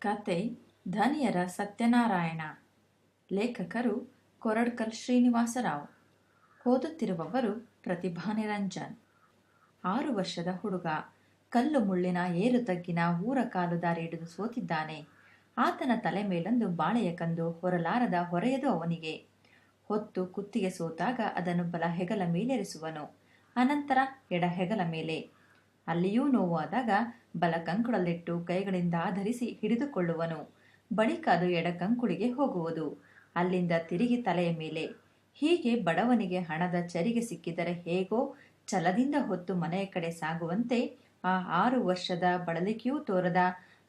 ಕತೆ ಧನಿಯರ ಸತ್ಯನಾರಾಯಣ. ಲೇಖಕರು ಕೊರಡ್ಕಲ್ ಶ್ರೀನಿವಾಸರಾವ್. ಓದುತ್ತಿರುವವರು ಪ್ರತಿಭಾ ನಿರಂಜನ್. ಆರು ವರ್ಷದ ಹುಡುಗ. ಕಲ್ಲು ಮುಳ್ಳಿನ ಏರು ತಗ್ಗಿನ ಊರ ಕಾಲು ದಾರಿ ಹಿಡಿದು ಸೋತಿದ್ದಾನೆ. ಆತನ ತಲೆ ಮೇಲೊಂದು ಬಾಳೆಯ ಕಂದು ಹೊರಲಾರದ ಹೊರೆಯದು ಅವನಿಗೆ. ಹೊತ್ತು ಕುತ್ತಿಗೆ ಸೋತಾಗ ಅದನ್ನು ಬಲ ಹೆಗಲ ಮೇಲೆರಿಸುವನು. ಅನಂತರ ಎಡ ಹೆಗಲ ಮೇಲೆ. ಅಲ್ಲಿಯೂ ನೋವಾದಾಗ ಬಲ ಕಂಕುಳಲ್ಲಿಟ್ಟು ಕೈಗಳಿಂದ ಆಧರಿಸಿ ಹಿಡಿದುಕೊಳ್ಳುವನು. ಬಳಿಕ ಅದು ಎಡ ಕಂಕುಳಿಗೆ ಹೋಗುವುದು. ಅಲ್ಲಿಂದ ತಿರುಗಿ ತಲೆಯ ಮೇಲೆ. ಹೀಗೆ ಬಡವನಿಗೆ ಹಣದ ಚರಿಗೆ ಸಿಕ್ಕಿದರೆ ಹೇಗೋ ಛಲದಿಂದ ಹೊತ್ತು ಮನೆಯ ಕಡೆ ಸಾಗುವಂತೆ ಆ ಆರು ವರ್ಷದ ಬಳಲಿಕೆಯೂ ತೋರದ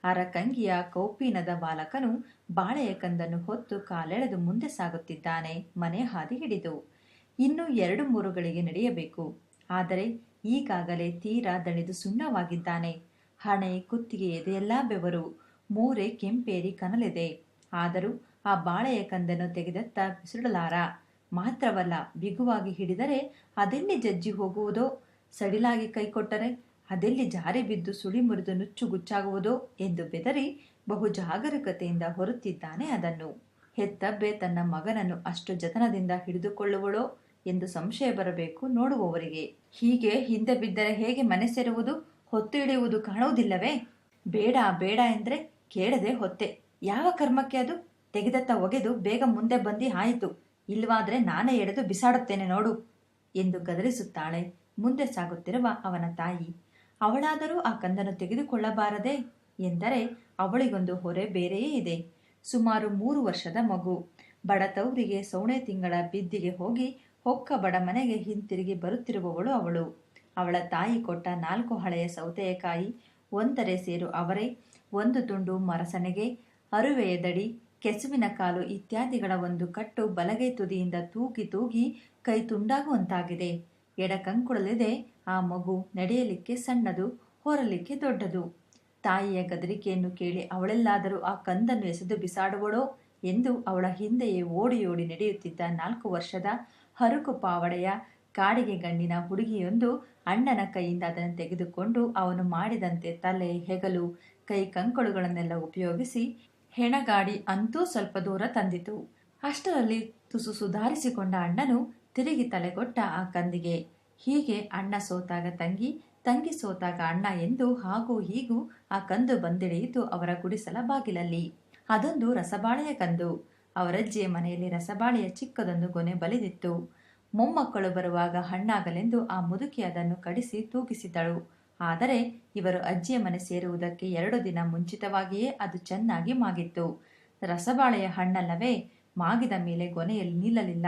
ಅರಕಂಗಿಯ ಕೌಪೀನದ ಬಾಲಕನು ಬಾಳೆಯ ಕಂದನ್ನು ಹೊತ್ತು ಕಾಲೆಳೆದು ಮುಂದೆ ಸಾಗುತ್ತಿದ್ದಾನೆ, ಮನೆ ಹಾದಿ ಹಿಡಿದು. ಇನ್ನು ಎರಡು ಮೂರುಗಳಿಗೆ ನಡೆಯಬೇಕು. ಆದರೆ ಈಗಾಗಲೇ ತೀರಾ ದಣಿದು ಸುಣ್ಣವಾಗಿದ್ದಾನೆ. ಹಣೆ, ಕುತ್ತಿಗೆ ಎಲ್ಲಾ ಬೆವರು. ಮೂರೆ ಕೆಂಪೇರಿ ಕನಲಿದೆ. ಆದರೂ ಆ ಬಾಳೆಯ ಕಂದನ್ನು ತೆಗೆದತ್ತ ಬಿಸಿಡಲಾರ. ಮಾತ್ರವಲ್ಲ, ಬಿಗುವಾಗಿ ಹಿಡಿದರೆ ಅದೆಲ್ಲಿ ಜಜ್ಜಿ ಹೋಗುವುದೋ? ಸಡಿಲಾಗಿ ಕೈಕೊಟ್ಟರೆ ಅದೆಲ್ಲಿ ಜಾರಿ ಬಿದ್ದು ಸುಳಿ ಮುರಿದು ನುಚ್ಚುಗುಚ್ಚಾಗುವುದೋ ಎಂದು ಬೆದರಿ ಬಹು ಜಾಗರೂಕತೆಯಿಂದ ಹೊರುತ್ತಿದ್ದಾನೆ ಅದನ್ನು. ಹೆತ್ತಬ್ಬೆ ತನ್ನ ಮಗನನ್ನು ಅಷ್ಟು ಜತನದಿಂದ ಹಿಡಿದುಕೊಳ್ಳುವಳೋ? ಎಂದು ಸಂಶಯ ಬರಬೇಕು. ನೋಡುವವರಿಗೆ ಹೀಗೆ ಹಿಂದೆ ಬಿದ್ದರೆ ಹೇಗೆ ಮನೆ ಸೇರುವುದು ಹೊತ್ತು ಇಳಿಯುವುದು ಕಾಣುವುದಿಲ್ಲವೇ? ಬೇಡ ಬೇಡ ಎಂದ್ರೆ ಕೇಳದೆ ಹೊತ್ತೆ. ಯಾವ ಕರ್ಮಕ್ಕೆ ಅದು? ತೆಗೆದತ್ತ ಒಗೆದು ಬೇಗ ಮುಂದೆ ಬಂದಿ ಆಯಿತು ಇಲ್ವಾದ್ರೆ ನಾನೇ ಎಳೆದು ಬಿಸಾಡುತ್ತೇನೆ ನೋಡು ಎಂದು ಗದರಿಸುತ್ತಾಳೆ. ಮುಂದೆ ಸಾಗುತ್ತಿರುವ ಅವನ ತಾಯಿ. ಅವಳಾದರೂ ಆ ಕಂದನ್ನು ತೆಗೆದುಕೊಳ್ಳಬಾರದೆ ಎಂದರೆ ಅವಳಿಗೊಂದು ಹೊರೆ ಬೇರೆಯೇ ಇದೆ. ಸುಮಾರು ಮೂರು ವರ್ಷದ ಮಗು. ಬಡತೌರಿಗೆ ಸೌಣೆ ತಿಂಗಳ ಬಿದ್ದಿಗೆ ಹೋಗಿ ಹೊಕ್ಕ ಬಡ ಮನೆಗೆ ಹಿಂತಿರುಗಿ ಬರುತ್ತಿರುವವಳು ಅವಳು. ಅವಳ ತಾಯಿ ಕೊಟ್ಟ ನಾಲ್ಕು ಹಳೆಯ ಸೌತೆಯಕಾಯಿ ಒಂದರೆ ಸೇರು ಅವರೇ, ಒಂದು ತುಂಡು ಮರಸನೆಗೆ ಅರುವೆಯ ದಡಿ ಕೆಸುವಿನ ಕಾಲು ಇತ್ಯಾದಿಗಳ ಒಂದು ಕಟ್ಟು ಬಲಗೈ ತುದಿಯಿಂದ ತೂಗಿ ತೂಗಿ ಕೈ ತುಂಡಾಗುವಂತಾಗಿದೆ. ಎಡ ಕಂಕುಳಲಿದೆ, ಆ ಮಗು ನಡೆಯಲಿಕ್ಕೆ ಸಣ್ಣದು, ಹೊರಲಿಕ್ಕೆ ದೊಡ್ಡದು. ತಾಯಿಯ ಗದರಿಕೆಯನ್ನು ಕೇಳಿ ಅವಳೆಲ್ಲಾದರೂ ಆ ಕಂದನ್ನು ಎಸೆದು ಬಿಸಾಡುವಳೋ ಎಂದು ಅವಳ ಹಿಂದೆಯೇ ಓಡಿ ಓಡಿ ನಡೆಯುತ್ತಿದ್ದ ನಾಲ್ಕು ವರ್ಷದ ಹರುಕು ಪಾವಡೆಯ ಕಾಡಿಗೆ ಗಣ್ಣಿನ ಹುಡುಗಿಯೊಂದು ಅಣ್ಣನ ಕೈಯಿಂದ ಅದನ್ನು ತೆಗೆದುಕೊಂಡು ಅವನು ಮಾಡಿದಂತೆ ತಲೆ, ಹೆಗಲು, ಕೈ ಕಂಕುಳುಗಳನ್ನೆಲ್ಲ ಉಪಯೋಗಿಸಿ ಹೆಣಗಾಡಿ ಅಂತೂ ಸ್ವಲ್ಪ ದೂರ ತಂದಿತು. ಅಷ್ಟರಲ್ಲಿ ತುಸು ಸುಧಾರಿಸಿಕೊಂಡ ಅಣ್ಣನು ತಿರುಗಿ ತಲೆಗೊಟ್ಟ ಆ ಕಂದಿಗೆ. ಹೀಗೆ ಅಣ್ಣ ಸೋತಾಗ ತಂಗಿ ತಂಗಿ ಸೋತಾಗ ಅಣ್ಣ ಎಂದು ಹಾಗೂ ಹೀಗೂ ಆ ಕಂದು ಬಂದಿಳಿಯಿತು ಅವರ ಗುಡಿಸಲ ಬಾಗಿಲಲ್ಲಿ. ಅದೊಂದು ರಸಬಾಳೆಯ ಕಂದು. ಅವರಜ್ಜಿಯ ಮನೆಯಲ್ಲಿ ರಸಬಾಳೆಯ ಚಿಕ್ಕದೊಂದು ಗೊನೆ ಬಲಿದಿತ್ತು. ಮೊಮ್ಮಕ್ಕಳು ಬರುವಾಗ ಹಣ್ಣಾಗಲೆಂದು ಆ ಮುದುಕಿ ಅದನ್ನು ಕಡಿಸಿ ತೂಗಿಸಿದ್ದಳು. ಆದರೆ ಇವರು ಅಜ್ಜಿಯ ಮನೆ ಸೇರುವುದಕ್ಕೆ ಎರಡು ದಿನ ಮುಂಚಿತವಾಗಿಯೇ ಅದು ಚೆನ್ನಾಗಿ ಮಾಗಿತ್ತು. ರಸಬಾಳೆಯ ಹಣ್ಣಲ್ಲವೇ, ಮಾಗಿದ ಮೇಲೆ ಗೊನೆಯಲ್ಲಿ ನಿಲ್ಲಲಿಲ್ಲ.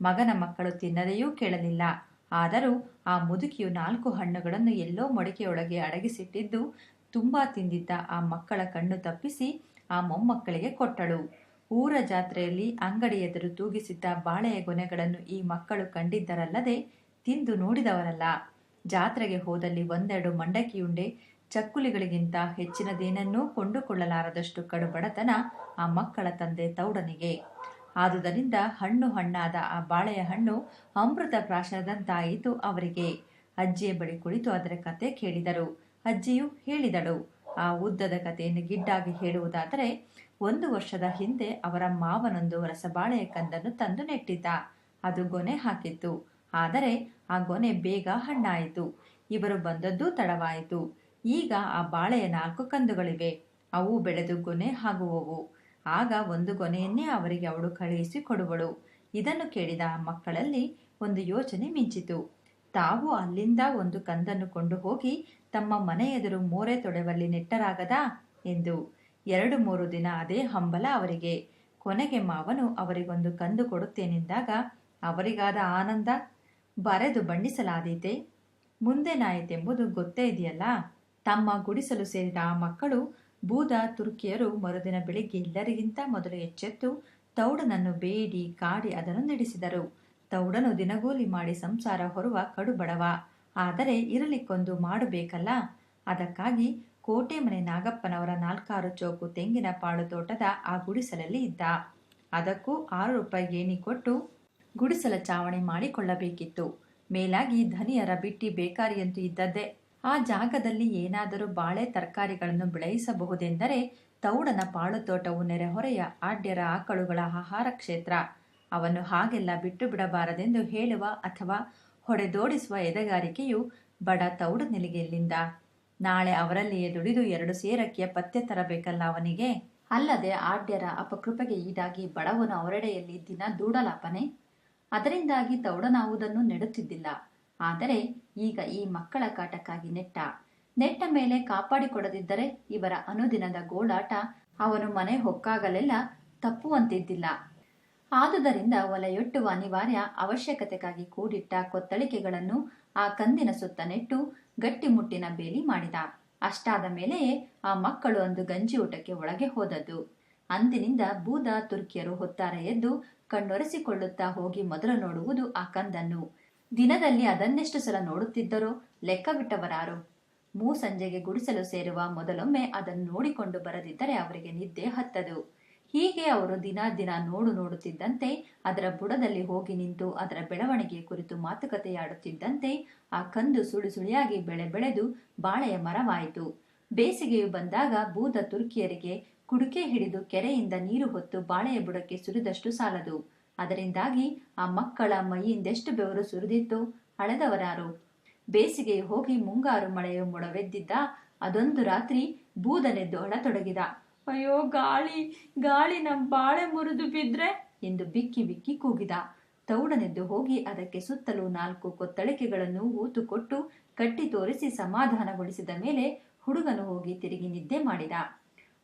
ಮಗನ ಮಕ್ಕಳು ತಿನ್ನದೆಯೂ ಕೇಳಲಿಲ್ಲ. ಆದರೂ ಆ ಮುದುಕಿಯು ನಾಲ್ಕು ಹಣ್ಣುಗಳನ್ನು ಎಲ್ಲೋ ಮೊಡಕೆಯೊಳಗೆ ಅಡಗಿಸಿಟ್ಟಿದ್ದು ತುಂಬಾ ತಿಂದಿದ್ದ ಆ ಮಕ್ಕಳ ಕಣ್ಣು ತಪ್ಪಿಸಿ ಆ ಮೊಮ್ಮಕ್ಕಳಿಗೆ ಕೊಟ್ಟಳು. ಊರ ಜಾತ್ರೆಯಲ್ಲಿ ಅಂಗಡಿ ಎದುರು ತೂಗಿಸಿದ್ದ ಬಾಳೆಯ ಗೊನೆಗಳನ್ನು ಈ ಮಕ್ಕಳು ಕಂಡಿದ್ದರಲ್ಲದೆ ತಿಂದು ನೋಡಿದವರಲ್ಲ. ಜಾತ್ರೆಗೆ ಹೋದಲ್ಲಿ ಒಂದೆರಡು ಮಂಡಕಿಯುಂಡೆ ಚಕ್ಕುಲಿಗಳಿಗಿಂತ ಹೆಚ್ಚಿನದೇನನ್ನೂ ಕೊಂಡುಕೊಳ್ಳಲಾರದಷ್ಟು ಕಡು ಬಡತನ ಆ ಮಕ್ಕಳ ತಂದೆ ತೌಡನಿಗೆ. ಆದುದರಿಂದ ಹಣ್ಣು ಹಣ್ಣಾದ ಆ ಬಾಳೆಯ ಹಣ್ಣು ಅಮೃತ ಪ್ರಾಶನದಂತಾಯಿತು ಅವರಿಗೆ. ಅಜ್ಜಿಯ ಬಳಿ ಕುಳಿತು ಅದರ ಕತೆ ಕೇಳಿದರು. ಅಜ್ಜಿಯು ಹೇಳಿದಳು ಆ ಉದ್ದದ ಕಥೆಯನ್ನು ಗಿಡ್ಡಾಗಿ ಹೇಳುವುದಾದರೆ, ಒಂದು ವರ್ಷದ ಹಿಂದೆ ಅವರ ಮಾವನೊಂದು ರಸಬಾಳೆಯ ಕಂದನ್ನು ತಂದು ನೆಟ್ಟಿದ್ದ. ಅದು ಗೊನೆ ಹಾಕಿತ್ತು. ಆದರೆ ಆ ಗೊನೆ ಬೇಗ ಹಣ್ಣಾಯಿತು. ಇವರು ಬಂದದ್ದು ತಡವಾಯಿತು. ಈಗ ಆ ಬಾಳೆಯ ನಾಲ್ಕು ಕಂದುಗಳಿವೆ. ಅವು ಬೆಳೆದು ಗೊನೆ ಆಗುವವು. ಆಗ ಒಂದು ಗೊನೆಯನ್ನೇ ಅವರಿಗೆ ಅವಳು ಕಳುಹಿಸಿ ಕೊಡುವಳು. ಇದನ್ನು ಕೇಳಿದ ಮಕ್ಕಳಲ್ಲಿ ಒಂದು ಯೋಚನೆ ಮಿಂಚಿತು. ತಾವು ಅಲ್ಲಿಂದ ಒಂದು ಕಂದನ್ನು ಕೊಂಡು ಹೋಗಿ ತಮ್ಮ ಮನೆ ಎದುರು ಮೋರೆ ತೊಡೆವಲ್ಲಿ ನೆಟ್ಟರಾಗದಾ ಎಂದು. ಎರಡು ಮೂರು ದಿನ ಅದೇ ಹಂಬಲ ಅವರಿಗೆ. ಕೊನೆಗೆ ಮಾವನು ಅವರಿಗೊಂದು ಕಂದು ಕೊಡುತ್ತೇನೆಂದಾಗ ಅವರಿಗಾದ ಆನಂದ, ಬರೆದು ಬಣ್ಣಿಸಲಾದೀತೆ. ಮುಂದೇನಾಯಿತೆಂಬುದು ಗೊತ್ತೇ ಇದೆಯಲ್ಲ? ತಮ್ಮ ಗುಡಿಸಲು ಸೇರಿದ ಆ ಮಕ್ಕಳು ಬೂದ ತುರ್ಕಿಯರು ಮರುದಿನ ಬೆಳಿಗ್ಗೆ ಎಲ್ಲರಿಗಿಂತ ಮೊದಲು ಎಚ್ಚೆತ್ತು ತೌಡನನ್ನು ಬೇಡಿ, ಕಾಡಿ ಅದನ್ನು ನಡೆಸಿದರು. ತೌಡನು ದಿನಗೂಲಿ ಮಾಡಿ ಸಂಸಾರ ಹೊರುವ ಕಡುಬಡವ. ಆದರೆ ಇರಲಿಕ್ಕೊಂದು ಮಾಡಬೇಕಲ್ಲ? ಅದಕ್ಕಾಗಿ ಕೋಟೆ ಮನೆ ನಾಗಪ್ಪನವರ ನಾಲ್ಕಾರು ಚೌಕು ತೆಂಗಿನ ಪಾಳು ತೋಟದ ಆ ಗುಡಿಸಲಲ್ಲಿ ಇದ್ದ. ಅದಕ್ಕೂ ಆರು ರೂಪಾಯಿ ಗೇಣಿ ಕೊಟ್ಟು ಗುಡಿಸಲ ಚಾವಣಿ ಮಾಡಿಕೊಳ್ಳಬೇಕಿತ್ತು. ಮೇಲಾಗಿ ಧನಿಯರ ಬಿಟ್ಟಿ ಬೇಕಾರಿಯಂತೂ ಇದ್ದದ್ದೇ. ಆ ಜಾಗದಲ್ಲಿ ಏನಾದರೂ ಬಾಳೆ ತರಕಾರಿಗಳನ್ನು ಬೆಳೆಯಿಸಬಹುದೆಂದರೆ ತೌಡನ ಪಾಳು ತೋಟವು ನೆರೆಹೊರೆಯ ಆಡ್ಯರ ಆಕಳುಗಳ ಆಹಾರ ಕ್ಷೇತ್ರ. ಅವನ್ನು ಹಾಗೆಲ್ಲ ಬಿಟ್ಟು ಬಿಡಬಾರದೆಂದು ಹೇಳುವ ಅಥವಾ ಹೊಡೆದೋಡಿಸುವ ಎದೆಗಾರಿಕೆಯು ಬಡ ತೌಡ ನಿಲಿಗೆಯಲ್ಲಿಂದ ನಾಳೆ ಅವರಲ್ಲಿಯೇ ದುಡಿದು ಎರಡು ಸೇರಕ್ಕೆ ಪತ್ತೆ ತರಬೇಕಲ್ಲ ಅವನಿಗೆ? ಅಲ್ಲದೆ ಆಡ್ಯರ ಅಪಕೃಪೆಗೆ ಈಡಾಗಿ ಬಡವನು ಅವರೆಡೆಯಲ್ಲಿ ದಿನ ದೂಡಲಾಪನೆ? ಅದರಿಂದಾಗಿ ತೌಡನಾವುದನ್ನು ನೆಡುತ್ತಿದ್ದಿಲ್ಲ. ಆದರೆ ಈಗ ಈ ಮಕ್ಕಳ ಕಾಟಕ್ಕಾಗಿ ನೆಟ್ಟ. ನೆಟ್ಟ ಮೇಲೆ ಕಾಪಾಡಿಕೊಡದಿದ್ದರೆ ಇವರ ಅನುದಿನದ ಗೋಳಾಟ ಅವನು ಮನೆ ಹೊಕ್ಕಾಗಲೆಲ್ಲ ತಪ್ಪುವಂತಿದ್ದಿಲ್ಲ. ಆದುದರಿಂದ ಒಲೆಯೊಟ್ಟುವ ಅನಿವಾರ್ಯ ಅವಶ್ಯಕತೆಗಾಗಿ ಕೂಡಿಟ್ಟ ಕೊತ್ತಳಿಕೆಗಳನ್ನು ಆ ಕಂದಿನ ಸುತ್ತ ನೆಟ್ಟು ಗಟ್ಟಿಮುಟ್ಟಿನ ಬೇಲಿ ಮಾಡಿದ. ಅಷ್ಟಾದ ಮೇಲೆಯೇ ಆ ಮಕ್ಕಳು ಅಂದು ಗಂಜಿ ಊಟಕ್ಕೆ ಒಳಗೆ ಹೋದದ್ದು. ಅಂದಿನಿಂದ ಬೂದ ತುರ್ಕಿಯರು ಹೊತ್ತಾರ ಎದ್ದು ಕಣ್ಣೊರೆಸಿಕೊಳ್ಳುತ್ತಾ ಹೋಗಿ ಮೊದಲು ನೋಡುವುದು ಆ ಕಂದನ್ನು. ದಿನದಲ್ಲಿ ಅದನ್ನೆಷ್ಟು ಸಲ ನೋಡುತ್ತಿದ್ದರೋ ಲೆಕ್ಕ ಬಿಟ್ಟವರಾರು. ಮೂ ಸಂಜೆಗೆ ಗುಡಿಸಲು ಸೇರುವ ಮೊದಲೊಮ್ಮೆ ಅದನ್ನು ನೋಡಿಕೊಂಡು ಬರದಿದ್ದರೆ ಅವರಿಗೆ ನಿದ್ದೆ ಹತ್ತದು. ಹೀಗೆ ಅವರು ದಿನ ದಿನ ನೋಡು ನೋಡುತ್ತಿದ್ದಂತೆ, ಅದರ ಬುಡದಲ್ಲಿ ಹೋಗಿ ನಿಂತು ಅದರ ಬೆಳವಣಿಗೆಯ ಕುರಿತು ಮಾತುಕತೆಯಾಡುತ್ತಿದ್ದಂತೆ, ಆ ಕಂದು ಸುಳಿ ಸುಳಿಯಾಗಿ ಬೆಳೆ ಬೆಳೆದು ಬಾಳೆಯ ಮರವಾಯಿತು. ಬೇಸಿಗೆಯು ಬಂದಾಗ ಭೂತ ತುರ್ಕಿಯರಿಗೆ ಕುಡುಕೆ ಹಿಡಿದು ಕೆರೆಯಿಂದ ನೀರು ಹೊತ್ತು ಬಾಳೆಯ ಬುಡಕ್ಕೆ ಸುರಿದಷ್ಟು ಸಾಲದು. ಅದರಿಂದಾಗಿ ಆ ಮಕ್ಕಳ ಮೈಯಿಂದೆಷ್ಟು ಬೆವರು ಸುರಿದಿತ್ತು ಅಳೆದವರಾರು ಬೇಸಿಗೆಯು ಹೋಗಿ ಮುಂಗಾರು ಮಳೆಯು ಮೊಡವೆದ್ದಿದ್ದ ಅದೊಂದು ರಾತ್ರಿ ಬೂದನೆದ್ದು ಅಳತೊಡಗಿದ. ಅಯ್ಯೋ, ಗಾಳಿ ಗಾಳಿ ನಮ್ಮ ಬಾಳೆ ಮುರಿದು ಬಿದ್ರೆ? ಎಂದು ಬಿಕ್ಕಿ ಬಿಕ್ಕಿ ಕೂಗಿದ. ತೌಡನೆದ್ದು ಹೋಗಿ ಅದಕ್ಕೆ ಸುತ್ತಲೂ ನಾಲ್ಕು ಕೊತ್ತಳಿಕೆಗಳನ್ನು ಊತುಕೊಟ್ಟು ಕಟ್ಟಿ ತೋರಿಸಿ ಸಮಾಧಾನಗೊಳಿಸಿದ ಮೇಲೆ ಹುಡುಗನು ಹೋಗಿ ತಿರುಗಿ ನಿದ್ದೆ ಮಾಡಿದ.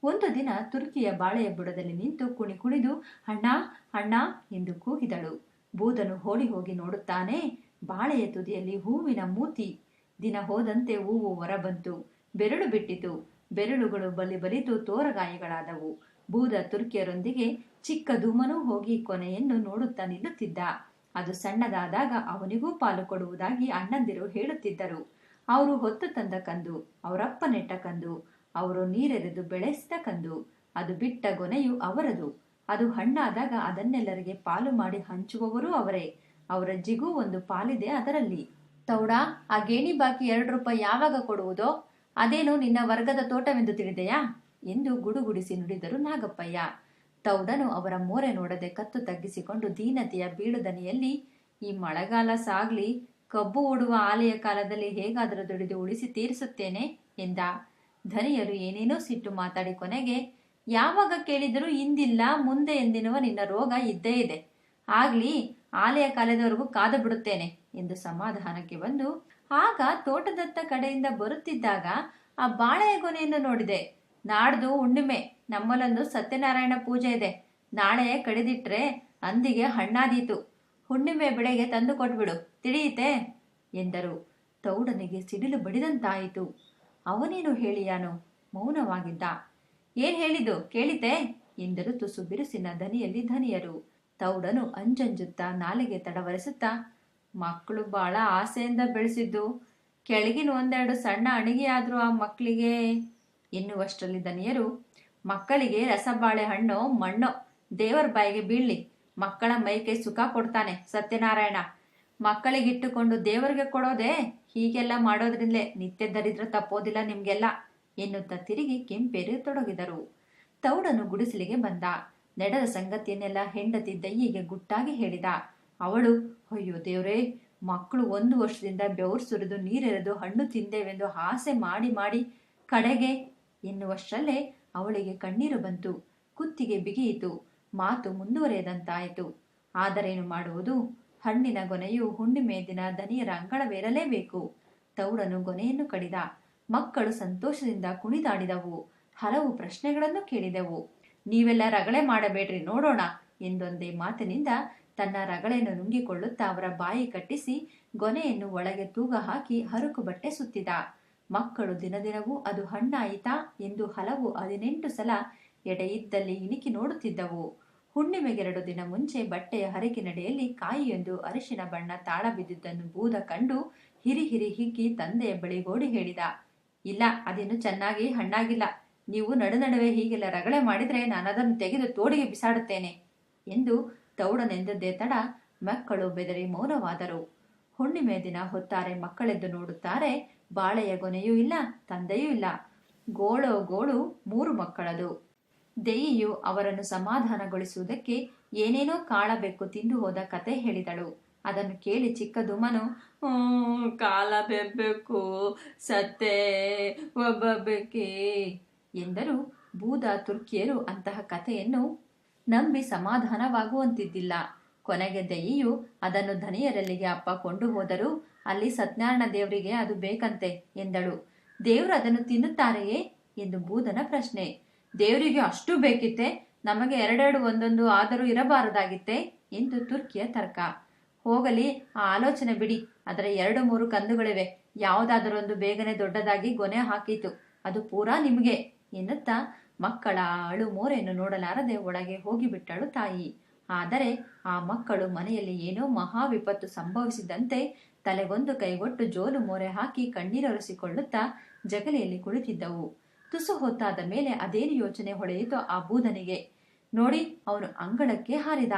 ಒಂದು ದಿನ ತುರ್ಕಿಯ ಬಾಳೆಯ ಬುಡದಲ್ಲಿ ನಿಂತು ಕುಣಿ ಕುಣಿದು, ಅಣ್ಣ ಅಣ್ಣ ಎಂದು ಕೂಗಿದಳು. ಬೂದನು ಹೋಳಿ ಹೋಗಿ ನೋಡುತ್ತಾನೆ, ಬಾಳೆಯ ತುದಿಯಲ್ಲಿ ಹೂವಿನ ಮೂತಿ. ದಿನ ಹೋದಂತೆ ಹೂವು ಹೊರಬಂತು, ಬೆರಳು ಬಿಟ್ಟಿತು. ಬೆರಳುಗಳು ಬಲಿ ಬಲಿತು ತೋರಗಾಯಗಳಾದವು. ಬೂದ ತುರ್ಕಿಯರೊಂದಿಗೆ ಚಿಕ್ಕ ಧೂಮನೂ ಹೋಗಿ ಕೊನೆಯನ್ನು ನೋಡುತ್ತಾ ನಿಲ್ಲುತ್ತಿದ್ದ. ಅದು ಸಣ್ಣದಾದಾಗ ಅವನಿಗೂ ಪಾಲು ಕೊಡುವುದಾಗಿ ಅಣ್ಣಂದಿರು ಹೇಳುತ್ತಿದ್ದರು. ಅವರು ಹೊತ್ತು ತಂದ ಕಂದು ಅವರಪ್ಪ ನೆಟ್ಟ ಕಂದು, ಅವರು ನೀರೆರೆದು ಬೆಳೆಸಿದ ಕಂದು, ಅದು ಬಿಟ್ಟ ಗೊನೆಯು ಅವರದು. ಅದು ಹಣ್ಣಾದಾಗ ಅದನ್ನೆಲ್ಲರಿಗೆ ಪಾಲು ಮಾಡಿ ಹಂಚುವವರೂ ಅವರೇ. ಅವರಜ್ಜಿಗೂ ಒಂದು ಪಾಲಿದೆ ಅದರಲ್ಲಿ. ತೌಡ, ಆ ಗೇಣಿ ಬಾಕಿ ಎರಡು ರೂಪಾಯಿ ಯಾವಾಗ ಕೊಡುವುದೋ? ಅದೇನು ನಿನ್ನ ವರ್ಗದ ತೋಟವೆಂದು ತಿಳಿದೆಯಾ? ಎಂದು ಗುಡುಗುಡಿಸಿ ನುಡಿದರು ನಾಗಪ್ಪಯ್ಯ. ತೌಡನು ಅವರ ಮೋರೆ ನೋಡದೆ ಕತ್ತು ತಗ್ಗಿಸಿಕೊಂಡು ದೀನತೆಯ ಬೀಳುದನಿಯಲ್ಲಿ, ಈ ಮಳೆಗಾಲ ಸಾಗ್ಲಿ, ಕಬ್ಬು ಓಡುವ ಆಲೆಯ ಕಾಲದಲ್ಲಿ ಹೇಗಾದರೂ ದುಡಿದು ಉಳಿಸಿ ತೀರಿಸುತ್ತೇನೆ ಎಂದ. ಧನಿಯರು ಏನೇನೋ ಸಿಟ್ಟು ಮಾತಾಡಿ ಕೊನೆಗೆ, ಯಾವಾಗ ಕೇಳಿದರೂ ಇಂದಿಲ್ಲ, ಮುಂದೆ ಎಂದಿನುವ ನಿನ್ನ ರೋಗ ಇದ್ದೇ ಇದೆ. ಆಗ್ಲಿ, ಆಲೆಯ ಕಾಲದವರೆಗೂ ಕಾದು ಬಿಡುತ್ತೇನೆ ಎಂದು ಸಮಾಧಾನಕ್ಕೆ ಬಂದು ಆಗ ತೋಟದತ್ತ ಕಡೆಯಿಂದ ಬರುತ್ತಿದ್ದಾಗ ಆ ಬಾಳೆಯ ಗೊನೆಯನ್ನು ನೋಡಿದೆ. ನಾಡ್ದು ಹುಣ್ಣಿಮೆ, ನಮ್ಮಲ್ಲೊಂದು ಸತ್ಯನಾರಾಯಣ ಪೂಜೆ ಇದೆ. ನಾಳೆ ಕಡಿದಿಟ್ರೆ ಅಂದಿಗೆ ಹಣ್ಣಾದೀತು. ಹುಣ್ಣಿಮೆ ಬೆಳೆಗೆ ತಂದು ಕೊಟ್ಬಿಡು, ತಿಳಿಯಿತೆ? ಎಂದರು. ತೌಡನಿಗೆ ಸಿಡಿಲು ಬಡಿದಂತಾಯಿತು. ಅವನೇನು ಹೇಳಿಯಾನು? ಮೌನವಾಗಿದ್ದ. ಏನ್ ಹೇಳಿದು ಕೇಳಿತೆ? ಎಂದರು ತುಸು ಬಿರುಸಿನ ದನಿಯಲ್ಲಿ ಧನಿಯರು. ತೌಡನು ಅಂಜಂಜುತ್ತಾ ನಾಲಿಗೆ ತಡವರಿಸುತ್ತಾ ಮಕ್ಕಳು ಬಹಳ ಆಸೆಯಿಂದ ಬೆಳೆಸಿದ್ದು. ಕೆಳಗಿನ ಒಂದೆರಡು ಸಣ್ಣ ಅಣಿಗೆಯಾದ್ರೂ ಆ ಮಕ್ಕಳಿಗೆ ಎನ್ನುವಷ್ಟರಲ್ಲಿ ದನಿಯರು ಮಕ್ಕಳಿಗೆ ರಸಬಾಳೆ ಹಣ್ಣು ಮಣ್ಣು, ದೇವರ ಬಾಯಿಗೆ ಬೀಳ್ಲಿ, ಮಕ್ಕಳ ಮೈಕೆ ಸುಖ ಕೊಡ್ತಾನೆ ಸತ್ಯನಾರಾಯಣ. ಮಕ್ಕಳಿಗಿಟ್ಟುಕೊಂಡು ದೇವರಿಗೆ ಕೊಡೋದೇ ಹೀಗೆಲ್ಲ ಮಾಡೋದ್ರಿಂದಲೇ ನಿತ್ಯ ದರಿದ್ರ ತಪ್ಪೋದಿಲ್ಲ ನಿಮ್ಗೆಲ್ಲ ಎನ್ನುತ್ತಾ ತಿರುಗಿ ಕೆಂಪೇರಿ ತೊಡಗಿದರು. ತೌಡನು ಗುಡಿಸಲಿಗೆ ಬಂದ. ನಡೆದ ಸಂಗತಿಯನ್ನೆಲ್ಲ ಹೆಂಡತಿ ದಯ್ಯಿಗೆ ಗುಟ್ಟಾಗಿ ಹೇಳಿದ. ಅವಳು, ಅಯ್ಯೋ ದೇವ್ರೇ, ಮಕ್ಕಳು ಒಂದು ವರ್ಷದಿಂದ ಬೆವರು ಸುರಿದು ನೀರೆರೆದು ಹಣ್ಣು ತಿಂದೇವೆಂದು ಆಸೆ ಮಾಡಿ ಮಾಡಿ ಕಡೆಗೆ ಎನ್ನುವಷ್ಟರಲ್ಲೇ ಅವಳಿಗೆ ಕಣ್ಣೀರು ಬಂತು, ಕುತ್ತಿಗೆ ಬಿಗಿಯಿತು, ಮಾತು ಮುಂದುವರೆಯದಂತಾಯಿತು ಆದರೇನು ಮಾಡುವುದು? ಹಣ್ಣಿನ ಗೊನೆಯು ಹುಣ್ಣಿಮೆ ದಿನ ದನಿಯರ ಅಂಗಳವೇರಲೇಬೇಕು. ತೌಡನು ಗೊನೆಯನ್ನು ಕಡಿದ, ಮಕ್ಕಳು ಸಂತೋಷದಿಂದ ಕುಣಿದಾಡಿದವು, ಹಲವು ಪ್ರಶ್ನೆಗಳನ್ನು ಕೇಳಿದೆವು. ನೀವೆಲ್ಲ ರಗಳೆ ಮಾಡಬೇಡ್ರಿ ನೋಡೋಣ ಎಂದೊಂದೇ ಮಾತಿನಿಂದ ತನ್ನ ರಗಳೆಯನ್ನು ನುಂಗಿಕೊಳ್ಳುತ್ತಾ ಅವರ ಬಾಯಿ ಕಟ್ಟಿಸಿ ಗೊನೆಯನ್ನು ಒಳಗೆ ತೂಗ ಹಾಕಿ ಹರಕು ಬಟ್ಟೆ ಸುತ್ತಿದ. ಮಕ್ಕಳು ದಿನದಿನವೂ ಅದು ಹಣ್ಣಾಯಿತಾ ಎಂದು ಹಲವು ಹದಿನೆಂಟು ಸಲ ಎಡೆಯಿದ್ದಲ್ಲಿ ಇಣಿಕಿ ನೋಡುತ್ತಿದ್ದವು. ಹುಣ್ಣಿಮೆಗೆರಡು ದಿನ ಮುಂಚೆ ಬಟ್ಟೆಯ ಹರಕಿನಡೆಯಲ್ಲಿ ಕಾಯಿಯೊಂದು ಅರಿಶಿನ ಬಣ್ಣ ತಾಳ ಬಿದ್ದಿದ್ದನ್ನು ಬೂದ ಕಂಡು ಹಿರಿ ಹಿರಿ ಹಿಗ್ಗಿ ತಂದೆಯ ಬಳಿಗೋಡಿ ಹೇಳಿದ, ಇಲ್ಲ, ಅದೇನು ಚೆನ್ನಾಗಿ ಹಣ್ಣಾಗಿಲ್ಲ. ನೀವು ನಡುನಡುವೆ ಹೀಗೆಲ್ಲ ರಗಳೆ ಮಾಡಿದರೆ ನಾನು ಅದನ್ನು ತೆಗೆದು ತೋಡಿಗೆ ಬಿಸಾಡುತ್ತೇನೆ ಎಂದು ತೌಡನೆಂದದ್ದೇ ತಡ ಮಕ್ಕಳು ಬೆದರಿ ಮೌನವಾದರು. ಹುಣ್ಣಿಮೆ ದಿನ ಹೊತ್ತಾರೆ ಮಕ್ಕಳೆದ್ದು ನೋಡುತ್ತಾರೆ. ಬಾಳೆಯ ಗೊನೆಯೂ ಇಲ್ಲ ತಂದೆಯೂ ಇಲ್ಲ. ಗೋಳೋ ಗೋಳು ಮೂರು ಮಕ್ಕಳದು. ದೇಯಿಯು ಅವರನ್ನು ಸಮಾಧಾನಗೊಳಿಸುವುದಕ್ಕೆ ಏನೇನೋ ಕಾಳಬೇಕು ತಿಂದು ಹೋದ ಕತೆ ಹೇಳಿದಳು. ಅದನ್ನು ಕೇಳಿ ಚಿಕ್ಕ ದುಮನು "ಹ್ಮ್, ಕಾಲ ಬೆಬ್ಬೆಕು ಸತ್ತೆ ಒಬ್ಬ ಎಂದರು. ಬೂದ ತುರ್ಕಿಯರು ಅಂತಹ ಕಥೆಯನ್ನು ನಂಬಿ ಸಮಾಧಾನವಾಗುವಂತಿದ್ದಿಲ್ಲ. ಕೊನೆಗೆ ದೆಯ್ಯು ಅದನ್ನು ಧನಿಯರಲ್ಲಿಗೆ ಅಪ್ಪ ಕೊಂಡು ಹೋದರೂ. ಅಲ್ಲಿ ಸತ್ಯನಾರಾಯಣ ದೇವರಿಗೆ ಅದು ಬೇಕಂತೆ ಎಂದಳು. ದೇವರು ಅದನ್ನು ತಿನ್ನುತ್ತಾರೆಯೇ ಎಂದು ಬೂದನ ಪ್ರಶ್ನೆ. ದೇವರಿಗೆ ಅಷ್ಟು ಬೇಕಿತ್ತೆ? ನಮಗೆ ಎರಡೆರಡು ಒಂದೊಂದು ಆದರೂ ಇರಬಾರದಾಗಿತ್ತೆ ಎಂದು ತುರ್ಕಿಯ ತರ್ಕ. ಹೋಗಲಿ, ಆ ಆಲೋಚನೆ ಬಿಡಿ. ಅದರ ಎರಡು ಮೂರು ಕಂದುಗಳಿವೆ. ಯಾವುದಾದರೊಂದು ಬೇಗನೆ ದೊಡ್ಡದಾಗಿ ಗೊನೆ ಹಾಕಿತು. ಅದು ಪೂರಾ ನಿಮಗೆ ಎನ್ನುತ್ತಾ ಮಕ್ಕಳ ಅಳು ಮೋರೆಯನ್ನು ನೋಡಲಾರದೆ ಒಳಗೆ ಹೋಗಿಬಿಟ್ಟಳು ತಾಯಿ. ಆದರೆ ಆ ಮಕ್ಕಳು ಮನೆಯಲ್ಲಿ ಏನೋ ಮಹಾ ವಿಪತ್ತು ಸಂಭವಿಸಿದಂತೆ ತಲೆಗೊಂದು ಕೈಗೊಟ್ಟು ಜೋಲು ಮೋರೆ ಹಾಕಿ ಕಣ್ಣೀರೊರೆಸಿಕೊಳ್ಳುತ್ತಾ ಜಗಲಿಯಲ್ಲಿ ಕುಳಿತಿದ್ದವು. ತುಸು ಹೊತ್ತಾದ ಮೇಲೆ ಅದೇನು ಯೋಚನೆ ಹೊಳೆಯಿತೋ ಆ ಬೂದನಿಗೆ ನೋಡಿ, ಅವನು ಅಂಗಳಕ್ಕೆ ಹಾರಿದ.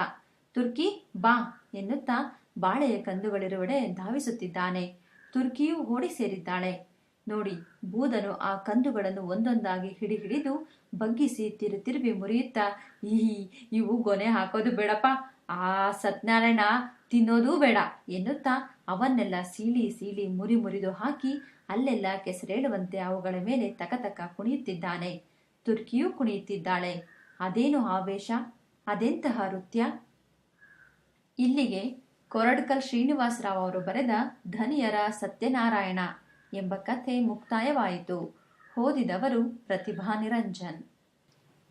ತುರ್ಕಿ, ಬಾ ಎನ್ನುತ್ತಾ ಬಾಳೆಯ ಕಂದುಗಳಿರುವಡೆ ಧಾವಿಸುತ್ತಿದ್ದಾನೆ. ತುರ್ಕಿಯೂ ಓಡಿ ಸೇರಿದ್ದಾಳೆ. ನೋಡಿ ಬೂದನು ಆ ಕಂದುಗಳನ್ನು ಒಂದೊಂದಾಗಿ ಹಿಡಿ ಹಿಡಿದು ಬಗ್ಗಿಸಿ ತಿರು ತಿರುವಿ ಮುರಿಯುತ್ತಾ ಈ ಇವು ಗೊನೆ ಹಾಕೋದು ಬೇಡಪ್ಪ. ಆ ಸತ್ಯನಾರಾಯಣ ತಿನ್ನೋದೂ ಬೇಡ ಎನ್ನುತ್ತಾ ಅವನ್ನೆಲ್ಲ ಸೀಳಿ ಸೀಳಿ ಮುರಿ ಮುರಿದು ಹಾಕಿ ಅಲ್ಲೆಲ್ಲ ಕೆಸರೇಳುವಂತೆ ಅವುಗಳ ಮೇಲೆ ತಕತಕ ಕುಣಿಯುತ್ತಿದ್ದಾನೆ. ತುರ್ಕಿಯೂ ಕುಣಿಯುತ್ತಿದ್ದಾಳೆ. ಅದೇನು ಆವೇಶ? ಅದೆಂತಹ ನೃತ್ಯ ಇಲ್ಲಿಗೆ ಕೊರಡ್ಕಲ್ ಶ್ರೀನಿವಾಸರಾವ್ ಅವರು ಬರೆದ ಧನಿಯರ ಸತ್ಯನಾರಾಯಣ. ಎಂಬ ಕಥೆ ಮುಕ್ತಾಯವಾಯಿತು. ಓದಿದವರು ಪ್ರತಿಭಾ ನಿರಂಜನ್.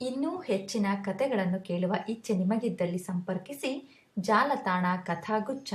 ಇನ್ನೂ ಹೆಚ್ಚಿನ ಕಥೆಗಳನ್ನು ಕೇಳುವ ಇಚ್ಛೆ ನಿಮಗಿದ್ದಲ್ಲಿ ಸಂಪರ್ಕಿಸಿ ಜಾಲತಾಣ ಕಥಾಗುಚ್ಛ.